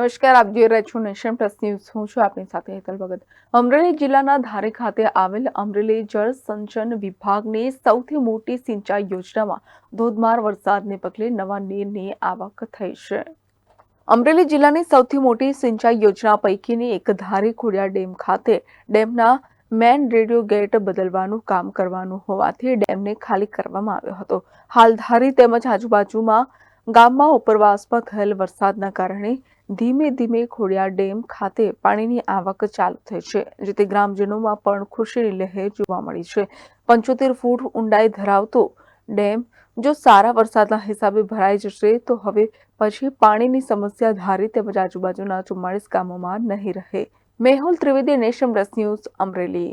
નમસ્કાર, આપ જોઈ રહ્યા છો નેશન પ્લસ ન્યૂઝ. હું છું આપની સાથે હેતલ ભગત. અમરેલી જિલ્લાના ધારી ખાતે આવેલ અમરેલી જળ સંચયન વિભાગની સૌથી મોટી સિંચાઈ યોજનામાં ધોધમાર વરસાદને પગલે નવા નીરની આવક થઈ છે. અમરેલી જિલ્લાની સૌથી મોટી સિંચાઈ યોજના પૈકીની એક ધારી ખોડિયા ડેમ ખાતે ડેમના મેન રેડિયો ગેટ બદલવાનું કામ કરવાનું હોવાથી ડેમને ખાલી કરવામાં આવ્યો હતો. હાલ ધારી તેમજ આજુબાજુમાં ગામમાં ઉપરવાસમાં થયેલ વરસાદના કારણે ધીમે ધીમે ખોડિયાર ડેમ ખાતે પાણીની આવક ચાલુ થઈ છે, જેથી ગ્રામજનોમાં પણ ખુશીની લહેર જોવા મળી છે. પંચોતેર ફૂટ ઊંડાઈ ધરાવતો ડેમ જો સારા વરસાદના હિસાબે ભરાઈ જશે, તો હવે પછી પાણીની સમસ્યા ધારી તેમજ આજુબાજુના ચુમ્માળીસ ગામોમાં નહીં રહે. Mehul Trivedi, nation plus news, Amreli.